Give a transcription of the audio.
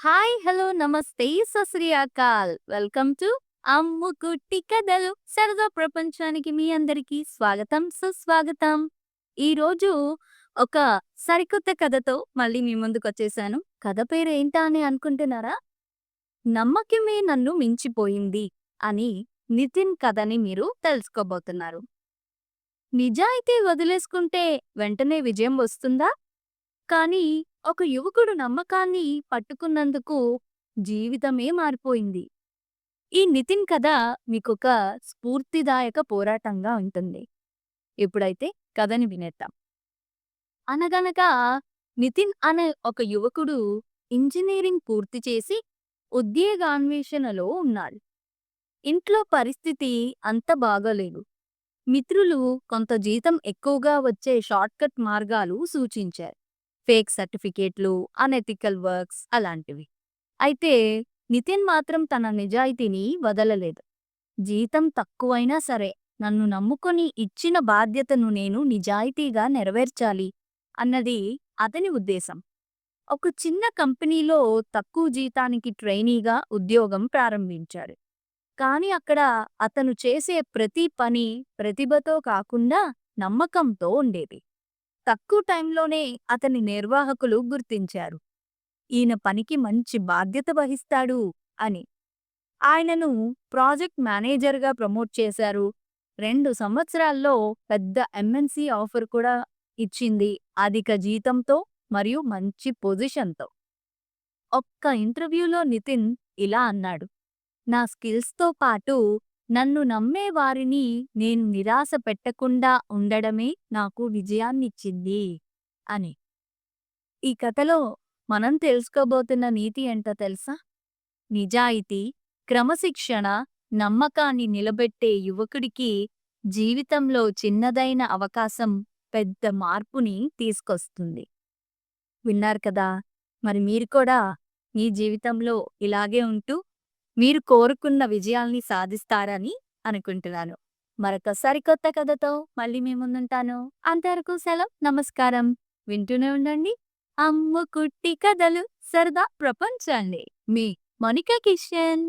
Hi! Hello! నమస్తే! సశ్రీయాకాల్! Welcome to అమ్ముకు కథలు. సరదా ప్రపంచానికి మీ అందరికీ స్వాగతం, సుస్వాగతం. ఈరోజు ఒక సరికొత్త కథతో మళ్ళీ మీ ముందుకొచ్చేసాను. కథ పేరు ఏంటా అని అనుకుంటున్నారా? నమ్మకమే నన్ను మించిపోయింది అని నితిన్ కథని మీరు తెలుసుకోబోతున్నారు. నిజాయితీ వదిలేసుకుంటే వెంటనే విజయం వస్తుందా? కానీ ఒక యువకుడు నమ్మకాన్ని పట్టుకున్నందుకు జీవితమే మారిపోయింది. ఈ నితిన్ కథ మీకొక స్ఫూర్తిదాయక పోరాటంగా ఉంటుంది. ఇప్పుడైతే కథని వినేద్దాం. అనగనగా నితిన్ అనే ఒక యువకుడు ఇంజనీరింగ్ పూర్తి చేసి ఉద్యోగాన్వేషణలో ఉన్నాడు. ఇంట్లో పరిస్థితి అంత బాగాలేదు. మిత్రులు కొంత జీతం ఎక్కువగా వచ్చే షార్ట్‌కట్ మార్గాలు సూచించారు. ఫేక్ సర్టిఫికేట్లు, అనెథికల్ వర్క్స్ అలాంటివి. అయితే నితిన్ మాత్రం తన నిజాయితీని వదలలేదు. జీతం తక్కువైనా సరే నన్ను నమ్ముకొని ఇచ్చిన బాధ్యతను నేను నిజాయితీగా నెరవేర్చాలి అన్నది అతని ఉద్దేశం. ఒక చిన్న కంపెనీలో తక్కువ జీతానికి ట్రైనీగా ఉద్యోగం ప్రారంభించాడు. కానీ అక్కడ అతను చేసే ప్రతి పని ప్రతిభతో కాకుండా నమ్మకంతో ఉండేది. తక్కువ టైంలోనే అతని నిర్వాహకులు గుర్తించారు. ఈయన పనికి మంచి బాధ్యత వహిస్తాడు అని. ఆయనను ప్రాజెక్ట్ మేనేజర్‌గా ప్రమోట్ చేశారు. రెండు సంవత్సరాల్లో పెద్ద ఎంఎన్‌సి ఆఫర్ కూడా ఇచ్చింది. అధిక జీతంతో మరియు మంచి పొజిషన్‌తో. ఒక్క ఇంటర్వ్యూలో నితిన్ ఇలా అన్నాడు. నా స్కిల్స్‌తో పాటు నన్ను నమ్మే వారిని నేను నిరాశ పెట్టకుండా ఉండడమే నాకు విజయాన్నిచ్చింది అని. ఈ కథలో మనం తెలుసుకోబోతున్న నీతి ఏంటో తెలుసా? నిజాయితీ, క్రమశిక్షణ, నమ్మకాన్ని నిలబెట్టే యువకుడికి జీవితంలో చిన్నదైన అవకాశం పెద్ద మార్పుని తీసుకొస్తుంది. విన్నారు కదా! మరి మీరు కూడా మీ జీవితంలో ఇలాగే ఉంటూ మీరు కోరుకున్న విజయాల్ని సాధిస్తారని అనుకుంటున్నాను. మరొక సరికొత్త కథతో మళ్ళీ మీ ముందుంటాను. అంతవరకు సెలవు. నమస్కారం. వింటూనే ఉండండి. అమ్మ కుట్టి కథలు సరదా ప్రపంచాన్ని. మీ మోనికా కిషన్.